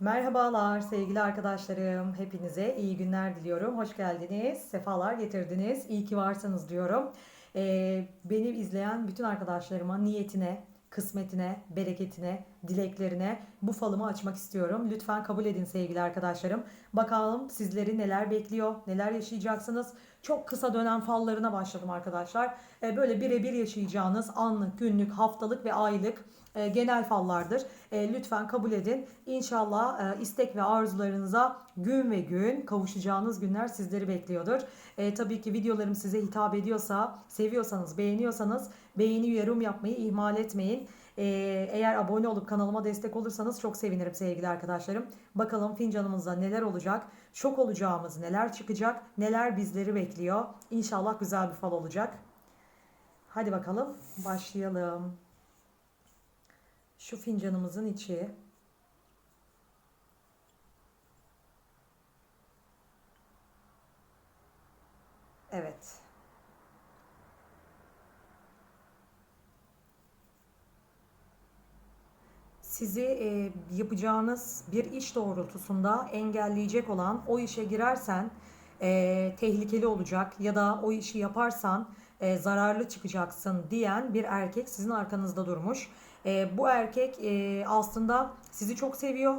Merhabalar sevgili arkadaşlarım. Hepinize iyi günler diliyorum. Hoş geldiniz. Sefalar getirdiniz. İyi ki varsınız diyorum. Ee, beni izleyen bütün arkadaşlarıma niyetine, kısmetine, bereketine, dileklerine bu falımı açmak istiyorum. Lütfen kabul edin sevgili arkadaşlarım. Bakalım sizleri neler bekliyor, neler yaşayacaksınız. Çok kısa dönem fallarına başladım arkadaşlar. Ee, böyle birebir yaşayacağınız anlık, günlük, haftalık ve aylık e, genel fallardır. E, lütfen kabul edin. İnşallah e, istek ve arzularınıza gün ve gün kavuşacağınız günler sizleri bekliyordur. E, tabii ki videolarım size hitap ediyorsa, seviyorsanız, beğeniyorsanız beğeni, yorum yapmayı ihmal etmeyin. E, eğer abone olup kanalıma destek olursanız çok sevinirim sevgili arkadaşlarım. Bakalım fincanımızda neler olacak, şok olacağımız neler çıkacak, neler bizleri bekliyor. İnşallah güzel bir fal olacak. Hadi bakalım başlayalım. Şu fincanımızın içi. Evet. Sizi e, yapacağınız bir iş doğrultusunda engelleyecek olan o işe girersen e, tehlikeli olacak ya da o işi yaparsan e, zararlı çıkacaksın diyen bir erkek sizin arkanızda durmuş. E, bu erkek e, aslında sizi çok seviyor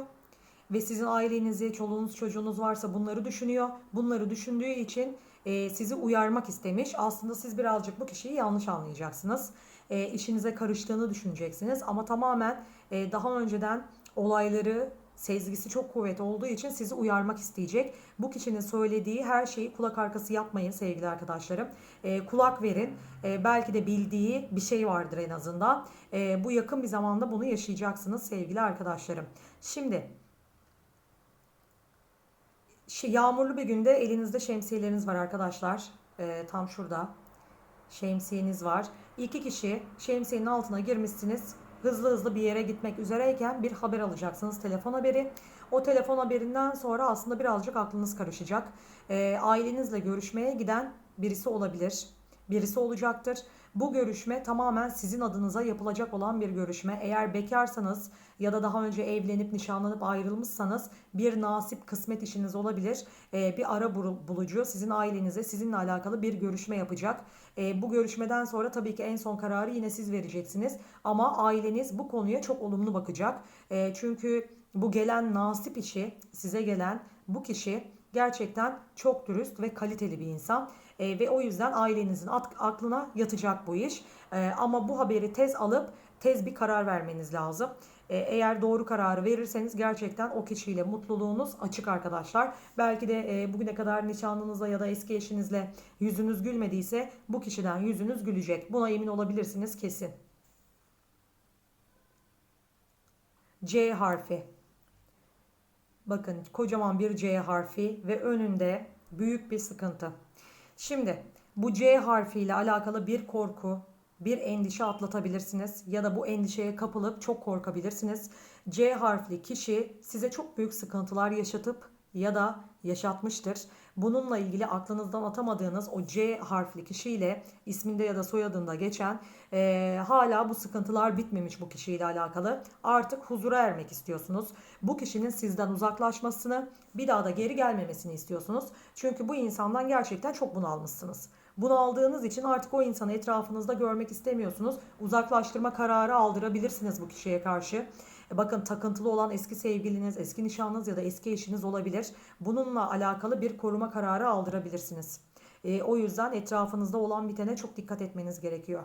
ve sizin ailenizi, çoluğunuz, çocuğunuz varsa bunları düşünüyor. Bunları düşündüğü için e, sizi uyarmak istemiş. Aslında siz birazcık bu kişiyi yanlış anlayacaksınız. E, işinize karıştığını düşüneceksiniz ama tamamen e, daha önceden olayları sezgisi çok kuvvetli olduğu için sizi uyarmak isteyecek. Bu kişinin söylediği her şeyi kulak arkası yapmayın sevgili arkadaşlarım. E, kulak verin. E, belki de bildiği bir şey vardır en azından. E, bu yakın bir zamanda bunu yaşayacaksınız sevgili arkadaşlarım. Şimdi yağmurlu bir günde elinizde şemsiyeleriniz var arkadaşlar. E, tam şurada şemsiyeniz var. İki kişi şemsiyenin altına girmişsiniz hızlı hızlı bir yere gitmek üzereyken bir haber alacaksınız. Telefon haberi. O telefon haberinden sonra aslında birazcık aklınız karışacak. E, ailenizle görüşmeye giden birisi olabilir. Birisi olacaktır. Bu görüşme tamamen sizin adınıza yapılacak olan bir görüşme. Eğer bekarsanız ya da daha önce evlenip nişanlanıp ayrılmışsanız bir nasip kısmet işiniz olabilir. Ee, bir ara bulucu sizin ailenize sizinle alakalı bir görüşme yapacak. Ee, bu görüşmeden sonra tabii ki en son kararı yine siz vereceksiniz. Ama aileniz bu konuya çok olumlu bakacak. Ee, çünkü bu gelen nasip işi size gelen bu kişi gerçekten çok dürüst ve kaliteli bir insan. E, ve o yüzden ailenizin aklına yatacak bu iş. E, ama bu haberi tez alıp tez bir karar vermeniz lazım. E, eğer doğru kararı verirseniz gerçekten o kişiyle mutluluğunuz açık arkadaşlar. Belki de e, bugüne kadar nişanlınızla ya da eski eşinizle yüzünüz gülmediyse bu kişiden yüzünüz gülecek. Buna emin olabilirsiniz kesin. C harfi. Bakın kocaman bir C harfi ve önünde büyük bir sıkıntı. Şimdi bu C harfiyle alakalı bir korku, bir endişe atlatabilirsiniz ya da bu endişeye kapılıp çok korkabilirsiniz. C harfli kişi size çok büyük sıkıntılar yaşatıp ya da yaşatmıştır. Bununla ilgili aklınızdan atamadığınız o C harfli kişiyle isminde ya da soyadında geçen e, hala bu sıkıntılar bitmemiş bu kişiyle alakalı. Artık huzura ermek istiyorsunuz. Bu kişinin sizden uzaklaşmasını bir daha da geri gelmemesini istiyorsunuz. Çünkü bu insandan gerçekten çok bunalmışsınız. Bunu aldığınız için artık o insanı etrafınızda görmek istemiyorsunuz. Uzaklaştırma kararı aldırabilirsiniz bu kişiye karşı. E, bakın takıntılı olan eski sevgiliniz, eski nişanlınız ya da eski eşiniz olabilir. Bununla alakalı bir koruma kararı aldırabilirsiniz. E, o yüzden etrafınızda olan bitene çok dikkat etmeniz gerekiyor.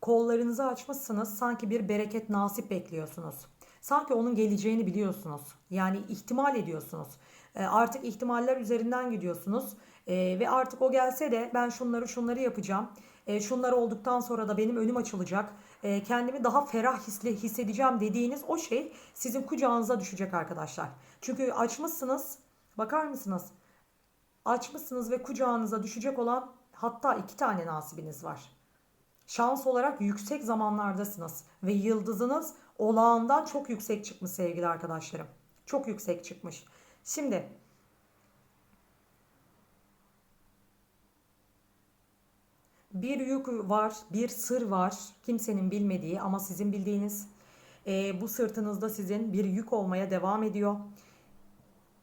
Kollarınızı açmışsınız sanki bir bereket nasip bekliyorsunuz. Sanki onun geleceğini biliyorsunuz. Yani ihtimal ediyorsunuz. E, artık ihtimaller üzerinden gidiyorsunuz. E, ve artık o gelse de ben şunları şunları yapacağım. E, şunlar olduktan sonra da benim önüm açılacak. Kendimi daha ferah hisle, hissedeceğim dediğiniz o şey sizin kucağınıza düşecek arkadaşlar. Çünkü açmışsınız. Bakar mısınız? Açmışsınız ve kucağınıza düşecek olan hatta iki tane nasibiniz var. Şans olarak yüksek zamanlardasınız ve yıldızınız olağandan çok yüksek çıkmış sevgili arkadaşlarım. Çok yüksek çıkmış. Şimdi bir yük var, bir sır var. Kimsenin bilmediği ama sizin bildiğiniz. Ee, bu sırtınızda sizin bir yük olmaya devam ediyor.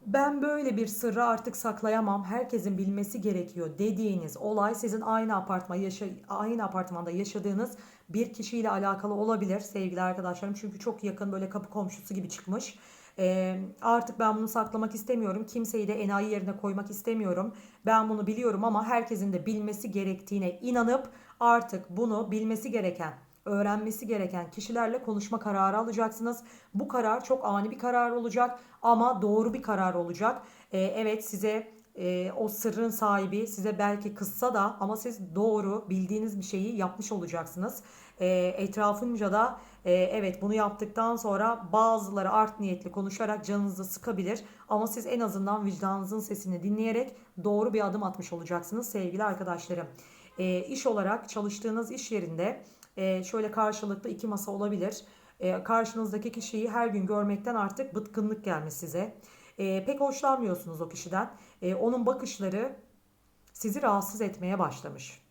Ben böyle bir sırrı artık saklayamam. Herkesin bilmesi gerekiyor dediğiniz olay sizin aynı apartman yaşa aynı apartmanda yaşadığınız bir kişiyle alakalı olabilir sevgili arkadaşlarım. Çünkü çok yakın böyle kapı komşusu gibi çıkmış. Ee, artık ben bunu saklamak istemiyorum. Kimseyi de enayi yerine koymak istemiyorum. Ben bunu biliyorum ama herkesin de bilmesi gerektiğine inanıp artık bunu bilmesi gereken öğrenmesi gereken kişilerle konuşma kararı alacaksınız. Bu karar çok ani bir karar olacak ama doğru bir karar olacak. Ee, evet size e, o sırrın sahibi size belki kızsa da ama siz doğru bildiğiniz bir şeyi yapmış olacaksınız. Ee, etrafınca da e, evet bunu yaptıktan sonra bazıları art niyetli konuşarak canınızı sıkabilir ama siz en azından vicdanınızın sesini dinleyerek doğru bir adım atmış olacaksınız sevgili arkadaşlarım. E, iş olarak çalıştığınız iş yerinde e, şöyle karşılıklı iki masa olabilir. E, karşınızdaki kişiyi her gün görmekten artık bıtkınlık gelmiş size. E, pek hoşlanmıyorsunuz o kişiden. E, onun bakışları sizi rahatsız etmeye başlamış.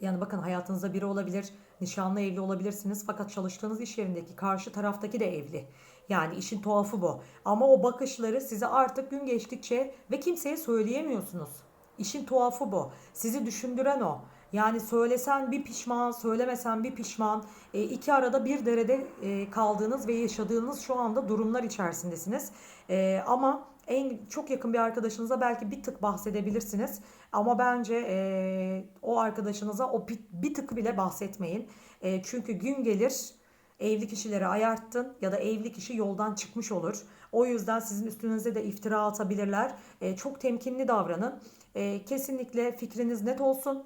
Yani bakın hayatınızda biri olabilir, nişanlı evli olabilirsiniz fakat çalıştığınız iş yerindeki karşı taraftaki de evli. Yani işin tuhafı bu. Ama o bakışları size artık gün geçtikçe ve kimseye söyleyemiyorsunuz. İşin tuhafı bu. Sizi düşündüren o. Yani söylesen bir pişman, söylemesen bir pişman. E, iki arada bir derede e, kaldığınız ve yaşadığınız şu anda durumlar içerisindesiniz. E, ama en çok yakın bir arkadaşınıza belki bir tık bahsedebilirsiniz. Ama bence e, o arkadaşınıza o bir, bir tık bile bahsetmeyin. E, çünkü gün gelir evli kişileri ayarttın ya da evli kişi yoldan çıkmış olur. O yüzden sizin üstünüze de iftira atabilirler. E, çok temkinli davranın. E, kesinlikle fikriniz net olsun.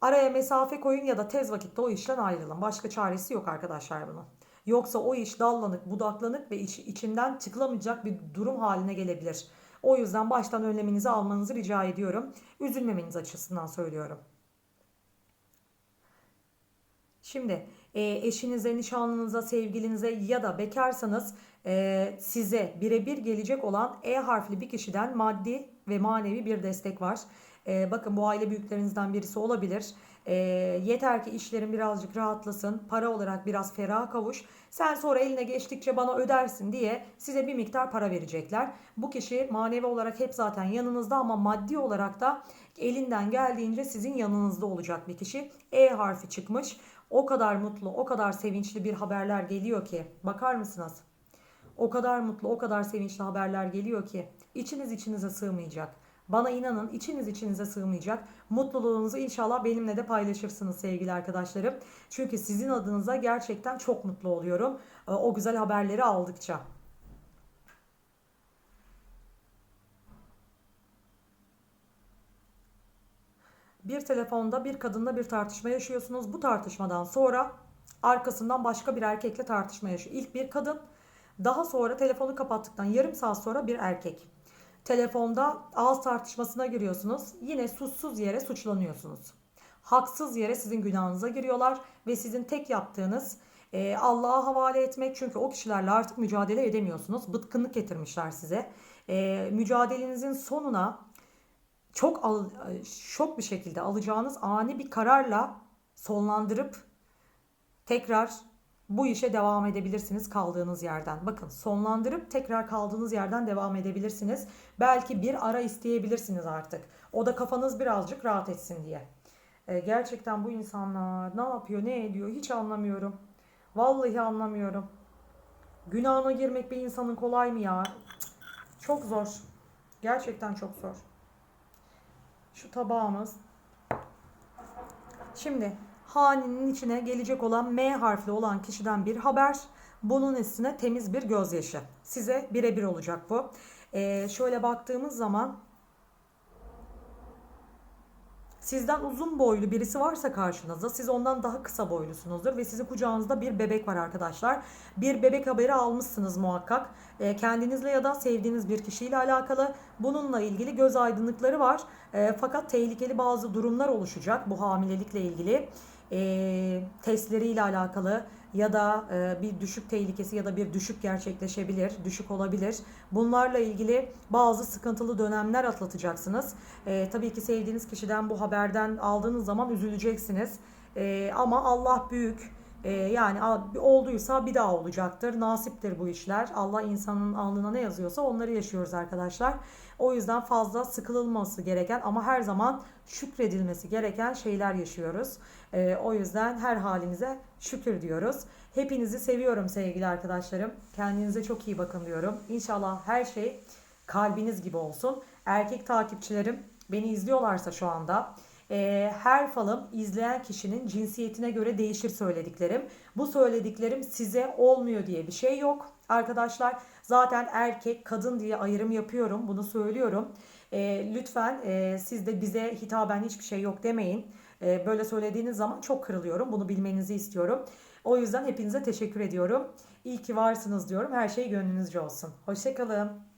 Araya mesafe koyun ya da tez vakitte o işten ayrılın. Başka çaresi yok arkadaşlar bunun. Yoksa o iş dallanık, budaklanık ve iç, içinden çıkılamayacak bir durum haline gelebilir. O yüzden baştan önleminizi almanızı rica ediyorum. Üzülmemeniz açısından söylüyorum. Şimdi e, eşinize, nişanlınıza, sevgilinize ya da bekarsanız e, size birebir gelecek olan E harfli bir kişiden maddi ve manevi bir destek var. E, bakın bu aile büyüklerinizden birisi olabilir. E, yeter ki işlerin birazcık rahatlasın, para olarak biraz ferah kavuş. Sen sonra eline geçtikçe bana ödersin diye size bir miktar para verecekler. Bu kişi manevi olarak hep zaten yanınızda ama maddi olarak da elinden geldiğince sizin yanınızda olacak bir kişi. E harfi çıkmış. O kadar mutlu, o kadar sevinçli bir haberler geliyor ki. Bakar mısınız? O kadar mutlu, o kadar sevinçli haberler geliyor ki içiniz içinize sığmayacak. Bana inanın içiniz içinize sığmayacak. Mutluluğunuzu inşallah benimle de paylaşırsınız sevgili arkadaşlarım. Çünkü sizin adınıza gerçekten çok mutlu oluyorum. Ee, o güzel haberleri aldıkça. Bir telefonda bir kadınla bir tartışma yaşıyorsunuz. Bu tartışmadan sonra arkasından başka bir erkekle tartışma yaşıyor. İlk bir kadın, daha sonra telefonu kapattıktan yarım saat sonra bir erkek. Telefonda ağız tartışmasına giriyorsunuz. Yine suçsuz yere suçlanıyorsunuz. Haksız yere sizin günahınıza giriyorlar ve sizin tek yaptığınız e, Allah'a havale etmek. Çünkü o kişilerle artık mücadele edemiyorsunuz. Bıtkınlık getirmişler size. E, mücadelenizin sonuna çok al, şok bir şekilde alacağınız ani bir kararla sonlandırıp tekrar bu işe devam edebilirsiniz kaldığınız yerden. Bakın sonlandırıp tekrar kaldığınız yerden devam edebilirsiniz. Belki bir ara isteyebilirsiniz artık. O da kafanız birazcık rahat etsin diye. Ee, gerçekten bu insanlar ne yapıyor ne ediyor hiç anlamıyorum. Vallahi anlamıyorum. Günahına girmek bir insanın kolay mı ya? Çok zor. Gerçekten çok zor. Şu tabağımız. Şimdi hanenin içine gelecek olan M harfli olan kişiden bir haber. Bunun üstüne temiz bir gözyaşı. Size birebir olacak bu. Ee, şöyle baktığımız zaman Sizden uzun boylu birisi varsa karşınızda siz ondan daha kısa boylusunuzdur ve sizin kucağınızda bir bebek var arkadaşlar. Bir bebek haberi almışsınız muhakkak. E, kendinizle ya da sevdiğiniz bir kişiyle alakalı bununla ilgili göz aydınlıkları var. E, fakat tehlikeli bazı durumlar oluşacak bu hamilelikle ilgili. E, testleriyle alakalı ya da e, bir düşük tehlikesi ya da bir düşük gerçekleşebilir, düşük olabilir. Bunlarla ilgili bazı sıkıntılı dönemler atlatacaksınız. E, tabii ki sevdiğiniz kişiden bu haberden aldığınız zaman üzüleceksiniz. E, ama Allah büyük. E, yani olduysa bir daha olacaktır. Nasiptir bu işler. Allah insanın alnına ne yazıyorsa onları yaşıyoruz arkadaşlar. O yüzden fazla sıkılılması gereken ama her zaman şükredilmesi gereken şeyler yaşıyoruz. Ee, o yüzden her halinize şükür diyoruz. Hepinizi seviyorum sevgili arkadaşlarım. Kendinize çok iyi bakın diyorum. İnşallah her şey kalbiniz gibi olsun. Erkek takipçilerim beni izliyorlarsa şu anda e, her falım izleyen kişinin cinsiyetine göre değişir söylediklerim. Bu söylediklerim size olmuyor diye bir şey yok. Arkadaşlar zaten erkek kadın diye ayrım yapıyorum. Bunu söylüyorum. E, lütfen e, siz de bize hitaben hiçbir şey yok demeyin. E, böyle söylediğiniz zaman çok kırılıyorum. Bunu bilmenizi istiyorum. O yüzden hepinize teşekkür ediyorum. İyi ki varsınız diyorum. Her şey gönlünüzce olsun. Hoşçakalın.